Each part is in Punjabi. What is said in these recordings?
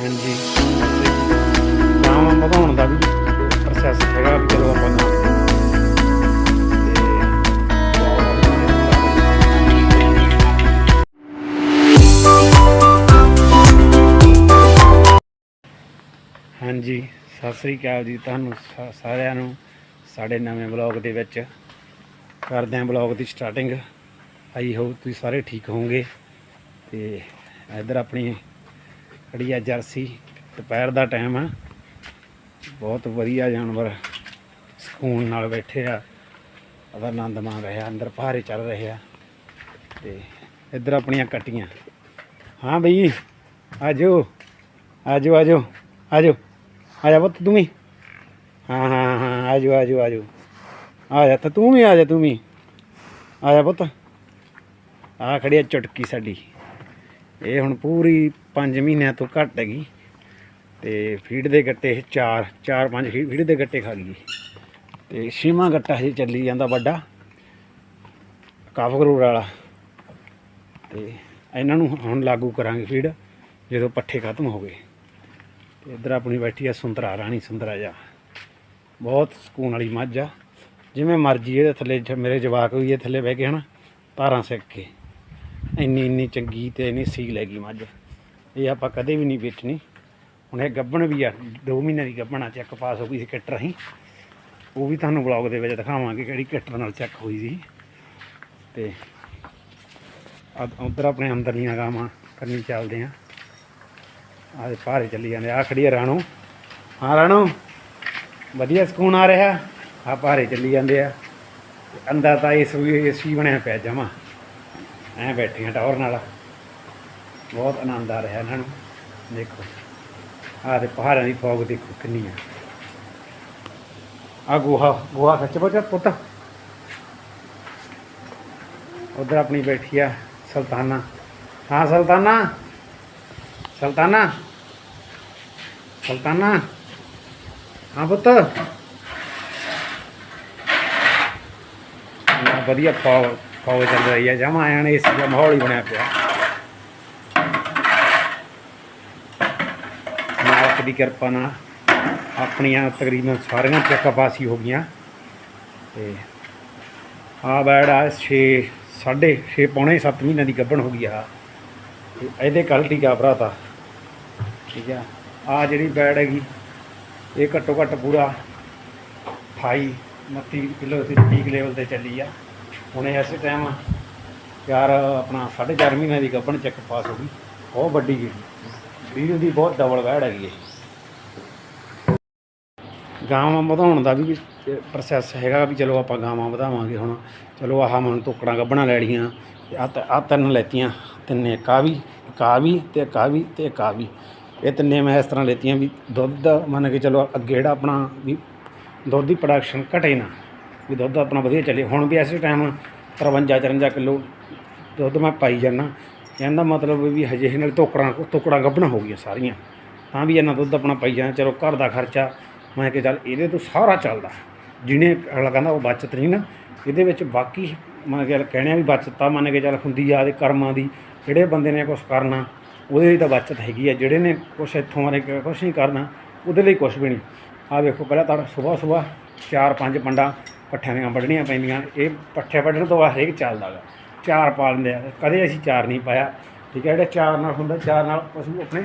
ਹਾਂਜੀ। ਨਾਮ ਵਧਾਉਣ ਦਾ ਵੀ ਪ੍ਰੋਸੈਸ ਹੈਗਾ ਵੀ ਚਲੋ ਆਪਾਂ ਨਾ ਹਾਂਜੀ, ਸਤਿ ਸ੍ਰੀ ਅਕਾਲ ਜੀ। ਤੁਹਾਨੂੰ ਸਾਰਿਆਂ ਨੂੰ ਸਾਡੇ ਨਵੇਂ ਬਲੌਗ ਦੇ ਵਿੱਚ ਕਰਦੇ ਹਾਂ ਬਲੌਗ ਦੀ ਸਟਾਰਟਿੰਗ। ਆਈ ਹੋਪ ਤੁਸੀਂ ਸਾਰੇ ਠੀਕ ਹੋਵੋਗੇ। ਤੇ ਇੱਧਰ ਆਪਣੀ ਖੜੀ ਆ ਜਰਸੀ, ਦੁਪਹਿਰ ਦਾ ਟਾਈਮ ਆ। ਬਹੁਤ ਵਧੀਆ ਜਾਨਵਰ ਸਕੂਨ ਨਾਲ ਬੈਠੇ ਆ। ਉਹਦਾ ਆਨੰਦ ਮਾਣ ਰਿਹਾ ਅੰਦਰ ਭਾਰੇ ਚੱਲ ਰਹੇ ਆ। ਤੇ ਇੱਧਰ ਆਪਣੀਆਂ ਕੱਟੀਆਂ। ਹਾਂ ਬਈ ਆਜੋ ਆਜੋ ਆਜੋ ਆਜੋ ਆ ਜਾ ਪੁੱਤ ਤੂੰ ਵੀ। ਹਾਂ ਹਾਂ ਹਾਂ ਆਜੋ ਆਜੋ ਆਜੋ ਆ ਜਾ ਤਾਂ ਤੂੰ ਵੀ, ਆ ਜਾ ਤੂੰ ਵੀ। ਆ ਜਾ ਪੁੱਤ। ਆ ਖੜੀ ਆ ਚੁਟਕੀ ਸਾਡੀ। ਇਹ ਹੁਣ ਪੂਰੀ 5 ਮਹੀਨਿਆਂ ਤੋਂ ਘੱਟ ਹੈਗੀ। ਤੇ ਫੀਡ ਦੇ ਗੱਟੇ 4 4 5 ਫੀਡ ਦੇ ਗੱਟੇ ਖਾ ਗਈ ਤੇ ਛੇਵਾਂ ਗੱਟਾ ਹਜੇ ਚੱਲੀ ਜਾਂਦਾ ਵੱਡਾ ਕਾਫ ਕਰੂਰ ਵਾਲਾ। ਤੇ ਇਹਨਾਂ ਨੂੰ ਹੁਣ ਲਾਗੂ ਕਰਾਂਗੇ ਫੀਡ, ਜਦੋਂ ਪੱਠੇ ਖਤਮ ਹੋ ਗਏ। ਤੇ ਇੱਧਰ ਆਪਣੀ ਬੈਠੀ ਆ ਸੁੰਦਰਾ, ਰਾਣੀ ਸੁੰਦਰਾ ਜਾ ਬਹੁਤ ਸਕੂਨ ਵਾਲੀ ਮੱਝ ਆ। ਜਿਵੇਂ ਮਰਜ਼ੀ ਇਹਦੇ ਥੱਲੇ ਮੇਰੇ ਜਵਾਕ ਵੀ ਇਹ ਥੱਲੇ ਬਹਿ ਕੇ ਹਨਾ ਧਾਰਾਂ ਸਿੱਕ ਕੇ। ਇੰਨੀ ਇੰਨੀ ਚੰਗੀ ਤੇ ਇੰਨੀ ਸੀਲ ਹੈਗੀ ਮੱਝ। ਇਹ ਆਪਾਂ ਕਦੇ ਵੀ ਨਹੀਂ ਵੇਚਣੀ। ਹੁਣ ਇਹ ਗੱਬਣ ਵੀ ਆ 2 ਮਹੀਨੇ ਦੀ ਗੱਬਣ ਆ ਚੈੱਕ ਪਾਸ ਹੋ ਗਈ ਸੀ ਕਿੱਟ ਰਾਹੀਂ। ਉਹ ਵੀ ਤੁਹਾਨੂੰ ਬਲੌਗ ਦੇ ਵਿੱਚ ਦਿਖਾਵਾਂਗੇ ਕਿਹੜੀ ਕਿੱਟ ਨਾਲ ਚੈੱਕ ਹੋਈ ਸੀ। ਤੇ ਉਧਰ ਆਪਣੇ ਅੰਦਰ ਦੀਆਂ ਗਾਵਾਂ ਕਰਨੀ ਚੱਲਦੇ ਆ। ਆਹ ਭਾਰੇ ਚੱਲੀ ਜਾਂਦੇ ਆ। ਖੜੀ ਆ ਰਾਣੋ। ਹਾਂ ਰਾਣੋ, ਵਧੀਆ ਸਕੂਨ ਆ ਰਿਹਾ। ਆ ਭਾਰੇ ਚੱਲੀ ਜਾਂਦੇ ਆ। ਅੰਦਰ ਤਾਂ ਇਸ ਵੀ ਏਸੀ ਬਣਿਆ ਪਿਆ ਜਮਾ। ਐ ਬੈਠੀਆਂ ਟਾਵਰ ਨਾਲ। ਬਹੁਤ ਆਨੰਦ ਆ ਰਿਹਾ ਇਹਨਾਂ ਨੂੰ। ਦੇਖੋ, ਆਹ ਤੇ ਪਹਾੜਾਂ ਦੀ ਫੌਗ ਦੇਖੋ ਕਿੰਨੀ ਆ। ਆ ਗੋਹਾ ਗੋਹਾ ਖੱਚ ਬਚਾ ਪੁੱਤ। ਉਧਰ ਆਪਣੀ ਬੈਠੀ ਆ ਸੁਲਤਾਨਾ। ਹਾਂ, ਸੁਲਤਾਨਾ। ਸੁਲਤਾਨਾ। ਸੁਲਤਾਨਾ। ਹਾਂ, ਪੁੱਤ। ਵਧੀਆ ਫੌਗ। ਫੌਜ ਚੱਲ ਰਹੀ ਹੈ ਜਮਾ ਆਇਆ ਨੇ ਇਸ ਦਾ ਮਾਹੌਲ ਹੀ ਬਣਿਆ ਪਿਆ। ਮਾਲਕ ਦੀ ਕਿਰਪਾ ਨਾਲ ਆਪਣੀਆਂ ਤਕਰੀਬਨ ਸਾਰੀਆਂ ਚੈੱਕ ਪਾਸ ਹੀ ਹੋ ਗਈਆਂ। ਤੇ ਆ ਬੈੜ ਆ 6 ਸਾਢੇ 6 ਪੌਣੇ 7 ਮਹੀਨਿਆਂ ਦੀ ਗੱਭਣ ਹੋ ਗਈ ਆ। ਤੇ ਇਹਦੇ ਕੱਲ ਟੀਕਾ ਭਰਾਤਾ ਠੀਕ ਆ। ਆ ਜਿਹੜੀ ਬੈੜ ਹੈਗੀ, ਇਹ ਘੱਟੋ ਘੱਟ ਪੂਰਾ 28 29 ਕਿਲੋ ਤੇ ਪੀਕ ਲੈਵਲ ਤੇ ਚੱਲੀ ਆ। ਹੁਣੇ ਇਹ ਇਸੇ ਟਾਈਮ ਚਾਰ ਆਪਣਾ 4.5 ਮਹੀਨਿਆਂ ਦੀ ਗੱਭਣ ਚੈੱਕ ਪਾਸ ਹੋ ਗਈ। ਬਹੁਤ ਵੱਡੀ ਗਈ ਵੀਰ ਦੀ ਬਹੁਤ ਡਬਲ ਬੈੜ ਹੈਗੀ ਹੈ ਗਾਵਾਂ ਵਧਾਉਣ ਦਾ ਵੀ ਪ੍ਰੋਸੈਸ ਹੈਗਾ ਵੀ ਚਲੋ ਆਪਾਂ ਗਾਵਾਂ ਵਧਾਵਾਂਗੇ ਹੁਣ। ਚਲੋ ਆਹ ਮਨ ਟੁਕੜਾਂ ਗੱਭਣਾ ਲੈ ਲਈਆਂ ਆ ਆ ਤਿੰਨ ਲੈਤੀਆਂ, ਤਿੰਨੇ ਕਾਵੀ ਕਾਵੀ ਤੇ ਕਾਵੀ ਤੇ ਕਾਵੀ ਇਹ ਤਿੰਨੇ ਮੈਂ ਇਸ ਤਰ੍ਹਾਂ ਲੈਤੀਆਂ ਵੀ ਦੁੱਧ ਮੰਨ ਕੇ ਚਲੋ ਅੱਗੇ ਜਿਹੜਾ ਆਪਣਾ ਵੀ ਦੁੱਧ ਦੀ ਪ੍ਰੋਡਕਸ਼ਨ ਘਟੇ ਨਾ। ਵੀ ਦੁੱਧ ਆਪਣਾ ਵਧੀਆ ਚੱਲੇ। ਹੁਣ ਵੀ ਇਸੇ ਟਾਈਮ 53 54 ਕਿਲੋ ਦੁੱਧ ਮੈਂ ਪਾਈ ਜਾਂਦਾ। ਕਹਿੰਦਾ ਮਤਲਬ ਵੀ ਹਜੇ ਇਹ ਨਾਲ ਟੋਕੜਾਂ ਟੁਕੜਾਂ ਗੱਭਣਾ ਹੋ ਗਈਆਂ ਸਾਰੀਆਂ। ਤਾਂ ਵੀ ਇਹਨਾਂ ਦੁੱਧ ਆਪਣਾ ਪਾਈ ਜਾਂਦਾ। ਚਲੋ ਘਰ ਦਾ ਖਰਚਾ, ਮੈਂ ਕਿ ਚੱਲ ਇਹਦੇ ਤੋਂ ਸਾਰਾ ਚੱਲਦਾ। ਜਿਹਨੇ ਅਗਲਾ ਕਹਿੰਦਾ ਉਹ ਬਚਤ ਨਹੀਂ ਨਾ। ਇਹਦੇ ਵਿੱਚ ਬਾਕੀ ਮੈਂ ਕਿ ਕਹਿਣਿਆ ਵੀ ਬਚਤ ਤਾਂ ਮੰਨ ਕੇ ਚੱਲ ਹੁੰਦੀ ਆ ਦੇ ਕਰਮਾਂ ਦੀ। ਜਿਹੜੇ ਬੰਦੇ ਨੇ ਕੁਝ ਕਰਨਾ, ਉਹਦੇ ਲਈ ਤਾਂ ਬਚਤ ਹੈਗੀ ਆ। ਜਿਹੜੇ ਨੇ ਕੁਛ ਇੱਥੋਂ ਵਾਲੇ ਕੁਛ ਨਹੀਂ ਕਰਨਾ, ਉਹਦੇ ਲਈ ਕੁਛ ਵੀ ਨਹੀਂ। ਆ ਵੇਖੋ, ਪਹਿਲਾਂ ਤਾਂ ਸਵੇਰ ਸਵੇਰ ਚਾਰ ਪੰਜ ਪੰਡਾਂ ਪੱਠਿਆਂ ਦੀਆਂ ਵੱਢਣੀਆਂ ਪੈਂਦੀਆਂ ਇਹ ਪੱਠੇ ਵੱਢਣ ਤੋਂ ਬਾਅਦ ਹਰੇਕ ਚੱਲਦਾ ਗਾ। ਚਾਰ ਪਾ ਲੈਂਦੇ ਆ। ਕਦੇ ਅਸੀਂ ਚਾਰ ਨਹੀਂ ਪਾਇਆ। ਠੀਕ ਹੈ, ਜਿਹੜਾ ਚਾਰ ਨਾਲ ਹੁੰਦਾ, ਚਾਰ ਨਾਲ ਪਸ਼ੂ ਆਪਣੇ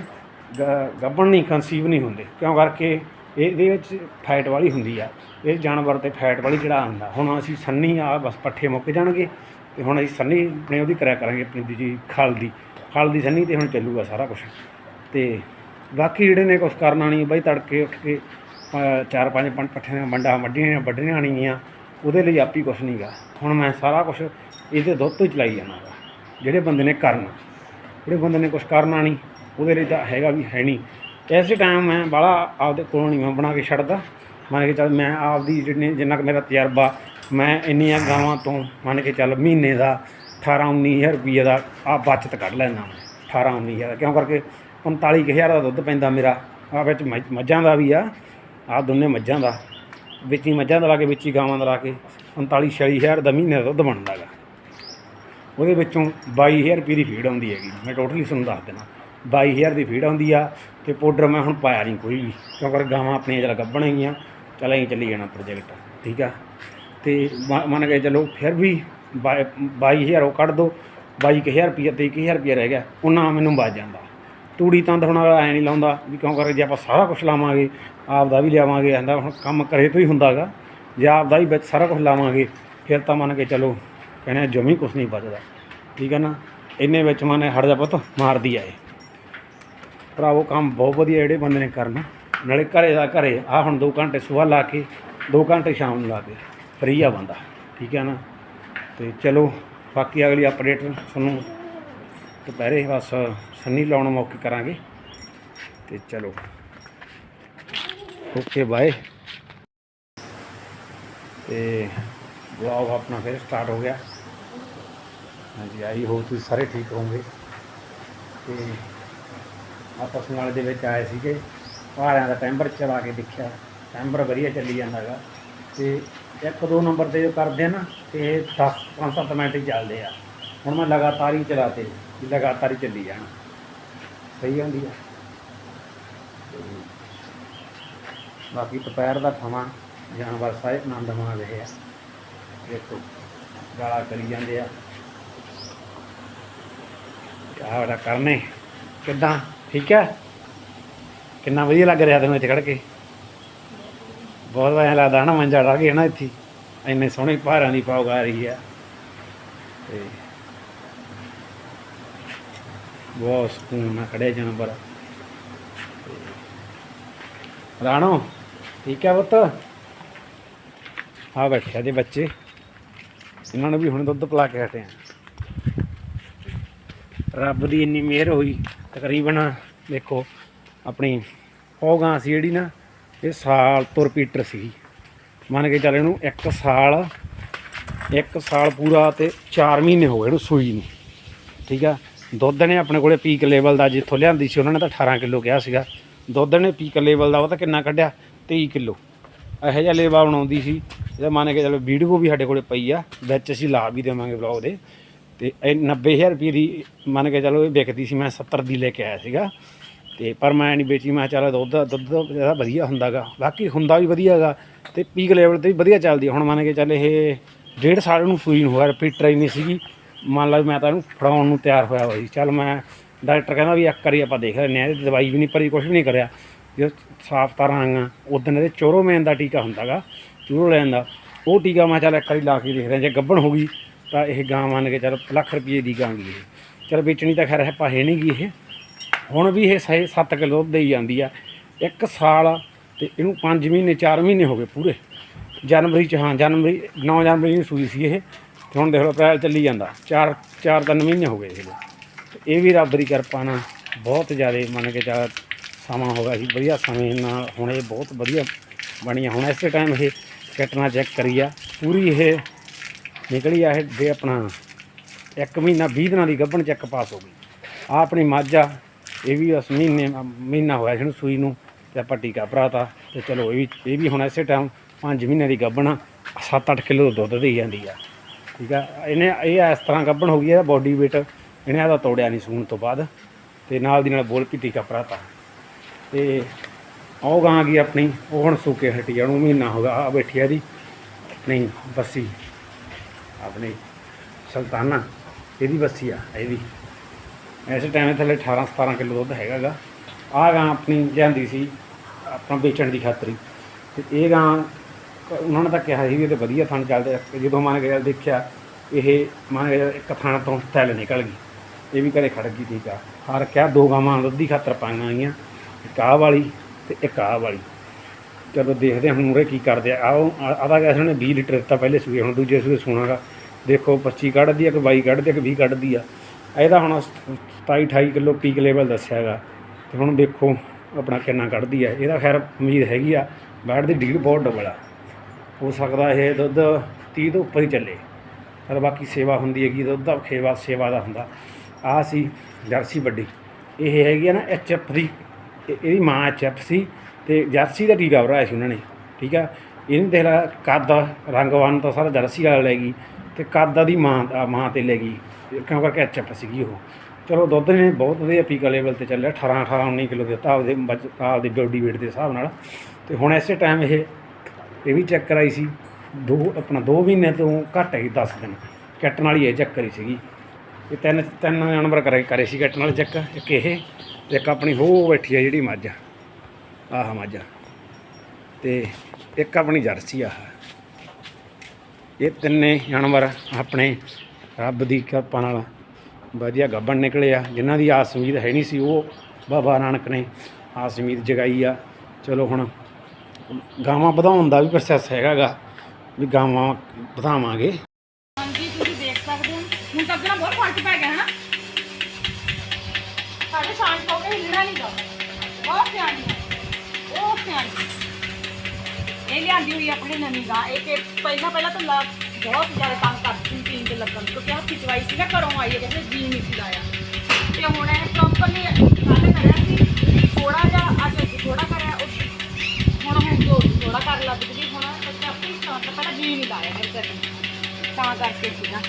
ਗ- ਗੱਭਣ ਨਹੀਂ ਕਨਸੀਵ ਨਹੀਂ ਹੁੰਦੇ। ਕਿਉਂ? ਕਰਕੇ ਇਹਦੇ ਵਿੱਚ ਫੈਟ ਵਾਲੀ ਹੁੰਦੀ ਆ। ਇਹ ਜਾਨਵਰ ਤੇ ਫੈਟ ਵਾਲੀ ਚੜਾ ਹੁੰਦਾ ਹੁਣ ਅਸੀਂ ਸੰਨੀ ਆ, ਬਸ ਪੱਠੇ ਮੁੱਕ ਜਾਣਗੇ। ਤੇ ਹੁਣ ਅਸੀਂ ਸੰਨੀ ਆਪਣੇ ਉਹਦੀ ਕਰਿਆ ਕਰਾਂਗੇ, ਆਪਣੀ ਦੂਜੀ ਖਲ ਦੀ। ਖਲ ਦੀ ਸੰਨੀ ਤੇ ਹੁਣ ਚੱਲੂਗਾ ਸਾਰਾ ਕੁਝ ਤੇ ਬਾਕੀ ਜਿਹੜੇ ਨੇ ਕੁਝ ਕਰਨਾ ਨਹੀਂ ਬਈ ਤੜਕੇ ਉੱਠ ਕੇ ਚਾਰ ਪੰਜ ਪੰਜ ਪੱਠਿਆਂ ਦੀਆਂ ਵੰਡਾਂ ਵੱਢੀਆਂ ਵੱਢਣੀਆਂ ਨਹੀਂ ਉਹਦੇ ਲਈ ਆਪੀ ਕੁਝ ਨਹੀਂਗਾ ਹੁਣ ਮੈਂ ਸਾਰਾ ਕੁਝ ਇਹਦੇ ਦੁੱਧ ਤੋਂ ਹੀ ਚਲਾਈ ਜਾਣਾ ਗਾ। ਜਿਹੜੇ ਬੰਦੇ ਨੇ ਕਰਨਾ, ਜਿਹੜੇ ਬੰਦੇ ਨੇ ਕੁਝ ਕਰਨਾ ਨਹੀਂ ਉਹਦੇ ਲਈ ਤਾਂ ਹੈਗਾ ਵੀ ਹੈ ਨਹੀਂ ਐਸੇ ਟਾਈਮ ਮੈਂ ਬਾਹਲਾ ਆਪਦੇ ਕੋਲੋਂ ਨਹੀਂ ਮੈਂ ਬਣਾ ਕੇ ਛੱਡਦਾ। ਮੰਨ ਕੇ ਚੱਲ ਮੈਂ ਆਪਦੀ ਜਿੰਨੇ, ਜਿੰਨਾ ਕੁ ਮੇਰਾ ਤਜਰਬਾ, ਮੈਂ ਇੰਨੀਆਂ ਗਾਵਾਂ ਤੋਂ ਮੰਨ ਕੇ ਚੱਲ ਮਹੀਨੇ ਦਾ 18 19000 ਰੁਪਏ ਦਾ ਆ ਬਚਤ ਕੱਢ ਲੈਣਾ ਮੈਂ 18 19000 ਦਾ। ਕਿਉਂ ਕਰਕੇ 45000 ਦਾ ਦੁੱਧ ਪੈਂਦਾ ਮੇਰਾ ਆ ਵਿੱਚ ਮੱਝ- ਮੱਝਾਂ ਦਾ ਵੀ ਆ ਆ ਦੋਨੇ ਮੱਝਾਂ ਦਾ। ਵਿੱਚ ਹੀ ਮੱਝਾਂ ਦਾ ਲਾ ਕੇ, ਵਿੱਚ ਹੀ ਗਾਵਾਂ ਦਾ ਲਾ ਕੇ 45 46000 ਦਾ ਮਹੀਨੇ ਦਾ ਦੁੱਧ ਬਣਦਾ ਗਾ ਉਹਦੇ ਵਿੱਚੋਂ 22000 ਰੁਪਏ ਦੀ ਫੀਡ ਆਉਂਦੀ ਹੈਗੀ। ਮੈਂ ਟੋਟਲੀ ਤੁਹਾਨੂੰ ਦੱਸ ਦੇਣਾ 22000 ਦੀ ਫੀਡ ਆਉਂਦੀ ਆ ਤੇ ਪਾਊਡਰ ਮੈਂ ਹੁਣ ਪਾਇਆ ਨਹੀਂ ਕੋਈ ਵੀ, ਕਿਉਂਕਿ ਗਾਵਾਂ ਆਪਣੀਆਂ ਜਰਾ ਗੱਭਣ ਹੈਗੀਆਂ, ਚੱਲ ਐਂ ਚੱਲੀ ਜਾਣਾ ਪ੍ਰੋਜੈਕਟ ਠੀਕ ਆ? ਤੇ ਮ- ਮੰਨ ਕੇ ਚਲੋ ਫਿਰ ਵੀ 22000 ਉਹ ਕੱਢ ਦੋ 22000 ਰੁਪਏ ਤੇ 21000 ਰੁਪਏ ਰਹਿ ਗਿਆ, ਉਹਨਾਂ ਮੈਨੂੰ ਬਚ ਜਾਂਦਾ। ਤੂੜੀ ਤੰਦ ਹੁਣ ਐ ਨਹੀਂ ਲਾਉਂਦਾ ਵੀ ਕਿਉਂ ਕਰ, ਜੇ ਆਪਾਂ ਸਾਰਾ ਕੁਝ ਲਾਵਾਂਗੇ ਆਪ ਦਾ ਵੀ ਲਿਆਵਾਂਗੇ ਕਹਿੰਦਾ ਹੁਣ ਕੰਮ ਕਰੇ ਤੋਂ ਹੀ ਹੁੰਦਾਗਾ। ਜੇ ਆਪ ਦਾ ਹੀ ਵਿੱਚ ਸਾਰਾ ਕੁਝ ਲਾਵਾਂਗੇ, ਫਿਰ ਤਾਂ ਮੰਨ ਕੇ ਚਲੋ, ਕਹਿੰਦੇ ਜਮੀ ਕੁਝ ਨਹੀਂ ਬਚਦਾ। ਠੀਕ ਹੈ ਨਾ? ਇੰਨੇ ਵਿੱਚ ਮਨੇ ਹਟ ਜਾ ਪੁੱਤ, ਮਾਰਦੀ ਆਏ ਇਹ। ਭਰਾਵੋ, ਕੰਮ ਬਹੁਤ ਵਧੀਆ ਜਿਹੜੇ ਬੰਦੇ ਨੇ ਕਰਨਾ। ਨਾਲੇ ਘਰੇ ਦਾ ਘਰੇ ਆ ਹੁਣ 2 ਘੰਟੇ ਸਵੇਰ ਲਾ ਕੇ 2 ਘੰਟੇ ਸ਼ਾਮ ਨੂੰ ਲਾ ਕੇ, ਫਰੀ ਆ ਬੰਦਾ। ਠੀਕ ਹੈ ਨਾ? ਤੇ ਚਲੋ, ਬਾਕੀ ਅਗਲੀ ਅਪਡੇਟ ਤੁਹਾਨੂੰ ਦੁਪਹਿਰੇ ਬਸ ਸੰਨੀ ਲਾਉਣ ਮੌਕੇ ਕਰਾਂਗੇ। ਤੇ ਚਲੋ। Okay, bye. ਤੇ ਵਲੌਗ ਆਪਣਾ ਫਿਰ ਸਟਾਰਟ ਹੋ ਗਿਆ। ਹਾਂਜੀ ਆਈ ਹੋ ਤੁਸੀਂ ਸਾਰੇ ਠੀਕ ਹੋਵੋਗੇ। ਤੇ ਆਪਸ ਨਾਲ ਦੇ ਵਿੱਚ ਆਏ ਸੀਗੇ। ਪਹਾੜਾਂ ਦਾ ਟੈਂਪਰ ਚਲਾ ਕੇ ਦੇਖਿਆ। ਟੈਂਪਰ ਵਧੀਆ ਚੱਲੀ ਜਾਂਦਾ ਹੈਗਾ। ਤੇ ਇੱਕ ਦੋ ਨੰਬਰ ਤੇ ਜੋ ਕਰਦੇ ਆ ਨਾ, ਤੇ ਇਹ 10 5-7 ਮਿੰਟ ਹੀ ਚੱਲਦੇ ਆ। ਹੁਣ ਮੈਂ ਲਗਾਤਾਰ ਹੀ ਚਲਾਤੇ। ਵੀ ਲਗਾਤਾਰ ਹੀ ਚੱਲੀ ਜਾਣਾ। ਸਹੀ ਹੁੰਦੀ ਆ। ਤੇ ਬਾਕੀ ਦੁਪਹਿਰ ਦਾ ਸਮਾਂ ਜਾਨਵਰ ਸਾਰੇ ਆਨੰਦ ਮਾਣ ਰਹੇ ਆ ਦੇਖੋ, ਗਾਲਾਂ ਕਰੀ ਜਾਂਦੇ ਆ। ਆਹ ਕਰਨੇ, ਕਿੱਦਾਂ? ਠੀਕ ਹੈ ਕਿੰਨਾ ਵਧੀਆ ਲੱਗ ਰਿਹਾ ਤੈਨੂੰ ਇੱਥੇ ਖੜ ਕੇ? ਬਹੁਤ ਵਧੀਆ ਲੱਗਦਾ ਨਾ ਮੰਜਾ ਡਾ ਕੇ ਨਾ ਇੱਥੇ। ਇੰਨੇ ਸੋਹਣੇ ਪਹਾੜਾਂ ਦੀ ਪਾਉ ਰਹੀ ਆ। ਤੇ ਬਹੁਤ ਸਕੂਨ ਨਾਲ ਖੜੇ ਜਾਨਵਰ ਤੇ ਰਾਣੋ, ਠੀਕ ਹੈ ਪੁੱਤ? ਆ ਬੈਠਿਆ ਦੇ ਬੱਚੇ। ਇਹਨਾਂ ਨੂੰ ਵੀ ਹੁਣ ਦੁੱਧ ਪਿਲਾ ਕੇ ਹਟੇ ਆ। ਰੱਬ ਦੀ ਇੰਨੀ ਮਿਹਰ ਹੋਈ, ਤਕਰੀਬਨ ਦੇਖੋ, ਆਪਣੀ ਉਹ ਗਾਂ ਸੀ ਜਿਹੜੀ ਨਾ, ਇਹ ਸਾਲ ਤੋਂ ਰਿਪੀਟਰ ਸੀ। ਮੰਨ ਕੇ ਚੱਲ ਇਹਨੂੰ ਇੱਕ ਸਾਲ ਇੱਕ ਸਾਲ ਪੂਰਾ ਤੇ 4 ਮਹੀਨੇ ਹੋ ਗਏ ਇਹਨੂੰ ਸੂਈ ਨੂੰ। ਠੀਕ ਆ? ਦੁੱਧ ਨੇ ਆਪਣੇ ਕੋਲੇ ਪੀਕ ਲੈਵਲ ਦਾ ਜਿੱਥੋਂ ਲਿਆਂਦੀ ਸੀ, ਉਹਨਾਂ ਨੇ ਤਾਂ 18 ਕਿਲੋ ਕਿਹਾ ਸੀਗਾ। ਦੁੱਧ ਨੇ ਪੀਕ ਲੈਵਲ ਦਾ ਉਹ ਤਾਂ ਕਿੰਨਾ ਕੱਢਿਆ? 23 ਕਿਲੋ। ਇਹੋ ਜਿਹਾ ਲੇਵਾ ਬਣਾਉਂਦੀ ਸੀ, ਇਹਦਾ ਮੰਨ ਕੇ ਚਲੋ ਵੀਡੀਓ ਵੀ ਸਾਡੇ ਕੋਲੇ ਪਈ ਆ, ਵਿੱਚ ਅਸੀਂ ਲਾ ਵੀ ਦੇਵਾਂਗੇ ਵਲੌਗ ਦੇ। ਤੇ ਇਹ 90000 ਰੁਪਏ ਦੀ ਮੰਨ ਕੇ ਚਲੋ ਇਹ ਵਿਕਦੀ ਸੀ, ਮੈਂ 70 ਦੀ ਲੈ ਕੇ ਆਇਆ ਸੀਗਾ। ਤੇ ਪਰ ਮੈਂ ਨਹੀਂ ਵੇਚੀ, ਮੈਂ ਕਿਹਾ ਚੱਲ ਦੁੱਧ ਦੁੱਧ ਇਹਦਾ ਵਧੀਆ ਹੁੰਦਾਗਾ। ਬਾਕੀ ਹੁੰਦਾ ਵੀ ਵਧੀਆਗਾ ਤੇ ਪੀਕ ਲੈਵਲ ਤੇ ਵੀ ਵਧੀਆ ਚੱਲਦੀ ਹੁਣ ਮੰਨ ਕੇ ਚੱਲ ਇਹ ਡੇਢ ਸਾਲ ਨੂੰ ਸੂਈ ਨੂੰ ਹੋਇਆ ਰਿਪੀਟਰ ਹੀ ਨਹੀਂ ਸੀਗੀ। ਮੰਨ ਲਾ ਵੀ ਮੈਂ ਤਾਂ ਇਹਨੂੰ ਫੜਾਉਣ ਨੂੰ ਤਿਆਰ ਹੋਇਆ ਹੋਇਆ ਸੀ। ਚੱਲ ਮੈਂ ਡਾਕਟਰ ਕਹਿੰਦਾ ਵੀ ਇੱਕ ਵਾਰੀ ਆਪਾਂ ਦੇਖ ਲੈਂਦੇ ਹਾਂ, ਇਹਦੀ ਦਵਾਈ ਵੀ ਨਹੀਂ ਭਰੀ ਕੁਝ ਵੀ ਨਹੀਂ ਕਰਿਆ। ਜੇ ਸਾਫ਼ ਤਾਰਾਂ ਆਈਆਂ ਉਦੋਂ ਇਹਦੇ ਚੋਰੋਮੈਨ ਦਾ ਟੀਕਾ ਹੁੰਦਾਗਾ, ਚੂਰੋ ਲੈਣ ਦਾ। ਉਹ ਟੀਕਾ ਮੈਂ ਚੱਲ ਇੱਕ ਵਾਰੀ ਲਾ ਕੇ ਦੇਖ ਰਿਹਾ, ਜੇ ਗੱਭਣ ਹੋ ਗਈ, ਤਾਂ ਇਹ ਗਾਂ ਮੰਨ ਕੇ ਚੱਲ ਲੱਖ ਰੁਪਏ ਦੀ ਗਾਂ ਗਈ ਚੱਲ ਵੇਚਣੀ ਤਾਂ ਖੈਰ ਹੈ ਪਾਹੇ ਨਹੀਂ ਗਈ ਇਹ। ਹੁਣ ਵੀ ਇਹ 7 ਕਿਲੋ ਦੁੱਧ ਦੇਈ ਜਾਂਦੀ ਆ। ਇੱਕ ਸਾਲ ਤੇ ਇਹਨੂੰ 5 ਮਹੀਨੇ 4 ਮਹੀਨੇ ਹੋ ਗਏ ਪੂਰੇ। ਜਨਵਰੀ ਚ ਹਾਂ, ਜਨਵਰੀ 9 ਜਨਵਰੀ ਨੂੰ ਸੂਈ ਸੀ ਇਹ। ਤੇ ਹੁਣ ਦੇਖ ਲਓ ਅਪ੍ਰੈਲ ਚੱਲੀ ਜਾਂਦਾ। 4 4 3 ਮਹੀਨੇ ਹੋ ਗਏ ਇਹਦੇ। ਤੇ ਇਹ ਵੀ ਰੱਬ ਦੀ ਕਿਰਪਾ ਨਾਲ ਬਹੁਤ ਜ਼ਿਆਦਾ ਮੰਨ ਕੇ ਚੱਲ ਸਮਾਂ ਹੋ ਗਿਆ ਸੀ। ਵਧੀਆ ਸਮੇਂ ਨਾਲ ਹੁਣ ਇਹ ਬਹੁਤ ਵਧੀਆ ਬਣੀ ਹੁਣ ਇਸੇ ਟਾਈਮ ਇਹ ਕੱਟਣਾ ਚੈੱਕ ਕਰੀ ਆ। ਪੂਰੀ ਇਹ ਨਿਕਲੀ ਆ ਇਹ ਦੇ ਆਪਣਾ ਇੱਕ ਮਹੀਨਾ 20 ਦਿਨਾਂ ਦੀ ਗੱਭਣ ਚੈੱਕ ਪਾਸ ਹੋ ਗਈ। ਆ ਆਪਣੀ ਮੱਝ ਆ। ਇਹ ਵੀ ਉਸ ਮਹੀਨੇ, ਮਹੀਨਾ ਹੋਇਆ ਜਿਹਨੂੰ ਸੂਈ ਨੂੰ ਤੇ ਆਪਾਂ ਟੀਕਾ ਭਰਾਤਾ ਤੇ ਚਲੋ ਇਹ ਵੀ ਇਹ ਵੀ ਹੁਣ ਇਸੇ ਟਾਈਮ 5 ਮਹੀਨੇ ਦੀ ਗੱਭਣ 7-8 ਕਿਲੋ ਦੁੱਧ ਦੇ ਜਾਂਦੀ ਆ। ਠੀਕ ਆ? ਇਹਨੇ, ਇਹ ਇਸ ਤਰ੍ਹਾਂ ਗੱਭਣ ਹੋ ਗਈ, ਇਹਦਾ ਬੋਡੀ weight ਇਹਨੇ ਇਹਦਾ ਤੋੜਿਆ ਨਹੀਂ ਸੂਣ ਤੋਂ ਬਾਅਦ। ਤੇ ਨਾਲ ਦੀ ਨਾਲ ਬੋਲ ਵੀ ਟੀਕਾ ਭਰਾਤਾ। ਤੇ ਉਹ ਗਾਂ ਗਈ ਆਪਣੀ, ਉਹ ਹੁਣ ਸੁੱਕੇ ਹਟੀ ਆ ਮਹੀਨਾ ਹੋ ਗਿਆ, ਆ ਬੈਠੀ ਆ ਦੀ ਨਹੀਂ ਬੱਸੀ, ਆਪਣੀ ਸੁਲਤਾਨਾ, ਇਹਦੀ ਬੱਸੀ ਆ, ਇਹਦੀ। ਐਸੇ ਟਾਈਮ ਥੱਲੇ 18 17 ਕਿਲੋ ਦੁੱਧ ਹੈਗਾਗਾ ਆਹ ਗਾਂ ਆਪਣੀ ਲਿਆਂਦੀ ਸੀ, ਆਪਣਾ ਵੇਚਣ ਦੀ ਖਾਤਰੀ ਤੇ ਇਹ ਗਾਂ ਉਹਨਾਂ ਨੇ ਤਾਂ ਕਿਹਾ ਸੀ ਵੀ ਇਹ ਇਹਦੇ ਵਧੀਆ ਥਣ ਚੱਲਦੇ ਆ। ਤੇ ਜਦੋਂ ਮਨ ਗਿਆ ਦੇਖਿਆ, ਇਹ ਮਨ ਗਿਆ ਇੱਕ ਥਣ ਤੋਂ ਥੈਲ ਨਿਕਲ ਗਈ। ਇਹ ਵੀ ਘਰੇ ਖੜ ਗਈ ਠੀਕ ਆ ਹਰ ਕਿਹਾ, ਦੋ ਗਾਵਾਂ ਦੁੱਧ ਦੀ ਖਾਤਰ ਪਾਈਆਂ ਆਈਆਂ ਇੱਕ ਆਹ ਵਾਲੀ ਤੇ ਇੱਕ ਆਹ ਵਾਲੀ। ਚਲੋ ਦੇਖਦੇ ਹਾਂ ਹੁਣ ਮੂਹਰੇ ਕੀ ਕਰਦੇ ਆ। ਆਹ ਆਦਾ ਗਿਆ ਨੇ 20 ਲੀਟਰ ਦਿੱਤਾ ਪਹਿਲੇ ਸੂਏ, ਹੁਣ ਦੂਜੇ ਸੂਏ ਸੋਣਾਗਾ। ਦੇਖੋ 25 ਕੱਢਦੀ ਆ ਕਿ 22 ਕੱਢਦੀ ਆ ਕਿ 20 ਕੱਢਦੀ ਆ। ਇਹਦਾ ਹੁਣ 27 28 ਕਿਲੋ ਪੀਕ ਲੈਵਲ ਦੱਸਿਆ ਹੈਗਾ। ਤੇ ਹੁਣ ਦੇਖੋ ਆਪਣਾ ਕਿੰਨਾ ਕੱਢਦੀ ਆ। ਇਹਦਾ ਖੈਰ ਉਮੀਦ ਹੈਗੀ ਆ, ਬੈਠ ਦੀ ਡੀਲ ਬਹੁਤ ਡਬਲ ਆ। ਹੋ ਸਕਦਾ ਇਹ ਦੁੱਧ 30 ਤੋਂ ਉੱਪਰ ਹੀ ਚੱਲੇ। ਪਰ ਬਾਕੀ ਸੇਵਾ ਹੁੰਦੀ ਹੈਗੀ, ਦੁੱਧ ਦਾ ਖੇਵਾ ਸੇਵਾ ਦਾ ਹੁੰਦਾ। ਆ ਸੀ ਜਰਸੀ ਵੱਡੀ। ਇਹ ਹੈਗੀ ਆ ਨਾ ਐਚਐਫ ਦੀ ਇਹਦੀ ਮਾਂ ਐਚ ਐਚਐਫ ਸੀ ਤੇ ਜਰਸੀ ਦਾ ਟੀਕਾ ਭਰਾਇਆ ਸੀ ਉਹਨਾਂ ਨੇ, ਠੀਕ ਆ? ਇਹਨੂੰ ਦੇਖ ਲਾ, ਕੱਦ ਰੰਗਵਾਨ ਤਾਂ ਸਾਰਾ ਜਰਸੀ ਵਾਲਾ ਲੈ ਗਈ ਤੇ ਕੱਦ ਦੀ ਮਾਂ ਮਾਂ ਤੇ ਲੈ ਗਈ। ਕਿਉਂ ਕਰਕੇ ਐਚਐਫ ਸੀਗੀ ਉਹ? ਚਲੋ ਦੁੱਧ ਨੇ ਬਹੁਤ ਵਧੀਆ ਪੀਕਾ ਲੈਵਲ ਤੇ ਚੱਲਿਆ 18 18 19 ਕਿਲੋ ਦਿੱਤਾ ਆਪਦੇ ਬੱਚ- ਆਪਦੇ ਬੋਡੀ weight ਦੇ ਹਿਸਾਬ ਨਾਲ। ਤੇ ਹੁਣ ਇਸੇ ਟਾਈਮ ਇਹ ਇਹ ਵੀ ਚੈੱਕ ਕਰਾਈ ਸੀ। ਦੋ, ਆਪਣਾ 2 ਮਹੀਨੇ ਤੋਂ ਘੱਟ ਹੈਗੀ 10 ਦਿਨ। ਕੱਟਣ ਵਾਲੀ ਇਹ ਚੈੱਕ ਕਰੀ ਸੀਗੀ। ਇਹ ਤਿੰਨ ਤਿੰਨ ਜਾਨਵਰ ਕਰੇ ਕਰੇ ਸੀ ਕੱਟਣ ਵਾਲੇ ਚੈੱਕ ਇੱਕ ਇਹ, ਇੱਕ ਆਪਣੀ ਹੋ ਬੈਠੀ ਆ ਜਿਹੜੀ ਮੱਝ। ਆਹ ਮੱਝ। ਤੇ ਇੱਕ ਆਪਣੀ ਜਰਸੀ ਆਹ ਇਹ ਤਿੰਨੇ ਜਾਨਵਰ ਆਪਣੇ ਰੱਬ ਦੀ ਕਿਰਪਾ ਨਾਲ ਵਧੀਆ ਗੱਬਣ ਨਿਕਲੇ ਆ। ਜਿਨ੍ਹਾਂ ਦੀ ਆਸ ਉਮੀਦ ਹੈ ਨਹੀਂ ਸੀ, ਉਹ ਬਾਬਾ ਨਾਨਕ ਨੇ ਆਸ ਉਮੀਦ ਜਗਾਈ ਆ। ਚਲੋ ਹੁਣ ਗਾਵਾਂ ਵਧਾਉਣ ਦਾ ਵੀ ਪ੍ਰੋਸੈਸ ਹੈਗਾਗਾ, ਵੀ ਗਾਵਾਂ ਵਧਾਵਾਂਗੇ। ਹਾਂਜੀ, ਤੁਸੀਂ ਦੇਖ ਸਕਦੇ ਹੋ। ਹੁਣ ਤਾਂ ਅੱਗੇ ਬਹੁਤ ਫ਼ਰਕ ਪੈ ਗਿਆ, ਹਨਾ? ਸਾਡੇ ਸ਼ਾਂਤ ਹੋ ਕੇ ਹਿੱਲਣਾ ਨਹੀਂ ਗਾ। ਬਹੁਤ ਸਿਆਣੀ ਹੈ ਉਹ ਸਿਆਣੀ। ਇਹ ਲਿਆਂਦੀ ਹੋਈ ਆਪਣੀ ਨਵੀਂ ਗਾਂ। ਇਹ ਕਿ ਪਹਿਲਾਂ ਪਹਿਲਾਂ ਤਾਂ ਲਾ ਬਹੁਤ ਜ਼ਿਆਦਾ ਤੰਗ ਕਰਦੀ ਸੀ ਪੀਣ ਲੱਗਣ ਤੋਂ ਕਿਉਂ ਖਿਚਵਾਈ ਸੀ ਨਾ ਘਰੋਂ ਆਈ ਹੈ ਕਹਿੰਦੇ ਜੀ ਨਹੀਂ ਸੀ ਲਾਇਆ। ਤੇ ਹੁਣ ਇਹ ਪ੍ਰੋਪਰਲੀ ਗੱਲ ਕਰਿਆ ਸੀ। ਥੋੜਾ ਜਿਹਾ ਅੱਜ ਥੋੜਾ ਕਰਿਆ ਥੋੜਾ ਕਰ ਲੱਗ ਗਈ ਹੁਣ ਬੱਚਾ ਆਪਣੀ ਸ਼ੌਂਕ ਨਾਲ ਪਹਿਲਾਂ ਜੀ ਨਹੀਂ ਲਾਇਆ ਮੇਰੇ ਤੇ ਤਾਂ ਕਰਕੇ ਸੀਗਾ।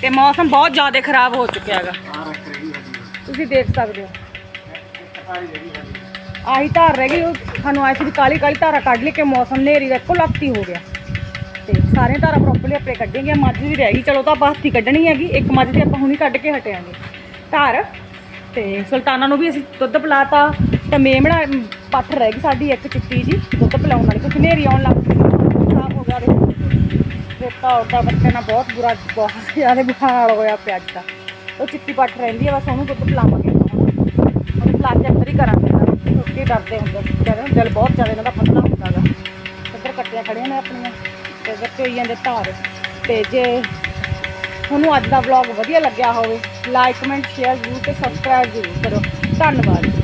ਤੇ ਮੌਸਮ ਬਹੁਤ ਜ਼ਿਆਦਾ ਖਰਾਬ ਹੋ ਚੁੱਕਿਆ ਹੈਗਾ। ਤੁਸੀਂ ਦੇਖ ਸਕਦੇ ਹੋ। ਆਹੀ ਧਾਰ ਰਹਿ ਗਈ ਉਹ ਸਾਨੂੰ ਆਈ ਸੀ ਕਾਲੀ ਕਾਲੀ ਧਾਰਾ ਕੱਢ ਲਈ ਕਿ ਮੌਸਮ ਨੇਰੀ ਦਾ ਇੱਕੋ ਲੱਖਤੀ ਹੋ ਗਿਆ। ਤੇ ਸਾਰੇ ਧਾਰਾ ਪ੍ਰੋਪਰਲੀ ਆਪਣੇ ਕੱਢੇਗੇ ਮੱਝ ਵੀ ਰਹਿ ਗਈ। ਚਲੋ ਤਾਂ ਆਪਾਂ ਹੱਥੀ ਕੱਢਣੀ ਹੈਗੀ ਇੱਕ ਮੱਝ ਦੀ ਆਪਾਂ ਹੁਣੀ ਕੱਢ ਕੇ ਹਟਿਆਂਗੇ। ਧਾਰ ਤੇ ਸੁਲਤਾਨਾ ਨੂੰ ਵੀ ਅਸੀਂ ਦੁੱਧ ਪਿਲਾਤਾ ਤੇ ਮੇਮਣਾ ਪੱਠ ਰਹਿ ਗਈ ਸਾਡੀ ਇੱਕ ਚਿੱਟੀ ਜੀ ਦੁੱਧ ਪਿਲਾਉਣ ਵਾਲੀ ਕਿਉਂਕਿ ਨੇਰੀ ਆਉਣ ਲੱਗ ਪਈ। ਖਰਾਬ ਹੋ ਗਿਆ ਦੇਖੋ। ਰੋਟਾ ਉਹਦਾ ਬੱਚੇ ਨਾਲ ਬਹੁਤ ਬੁਰਾ, ਬਹੁਤ ਜ਼ਿਆਦਾ ਬੁਖਾਰ ਹੋਇਆ ਪਿਆ ਅੱਜ ਤਾਂ ਉਹ ਚਿੱਟੀ ਪੱਠ ਰਹਿੰਦੀ ਆ, ਬਸ ਉਹਨੂੰ ਦੁੱਧ ਪਿਲਾਵਾਂਗੇ। ਉਹਨੂੰ ਪਿਲਾ ਕੇ ਅੰਦਰ ਹੀ ਕਰਾਂਗੇ। ਇਹਨਾਂ ਰੋਟੀ ਡਰਦੇ ਹੁੰਦੇ ਕਹਿੰਦੇ ਦਿਲ ਬਹੁਤ ਜ਼ਿਆਦਾ, ਇਹਨਾਂ ਦਾ ਪਤਲਾ ਹੁੰਦਾ ਗਾ। ਇੱਧਰ ਕੱਟੀਆਂ ਖੜੀਆਂ ਨੇ ਆਪਣੀਆਂ, ਤੇ ਇੱਧਰ ਚੋਈ ਜਾਂਦੇ ਧਾਰ। ਤੇ ਜੇ ਤੁਹਾਨੂੰ ਅੱਜ ਦਾ ਵਲੌਗ ਵਧੀਆ ਲੱਗਿਆ ਹੋਵੇ ਲਾਈਕ ਕਮੈਂਟ ਸ਼ੇਅਰ ਜ਼ਰੂਰ ਤੇ ਸਬਸਕ੍ਰਾਈਬ ਜ਼ਰੂਰ ਕਰੋ। ਧੰਨਵਾਦ।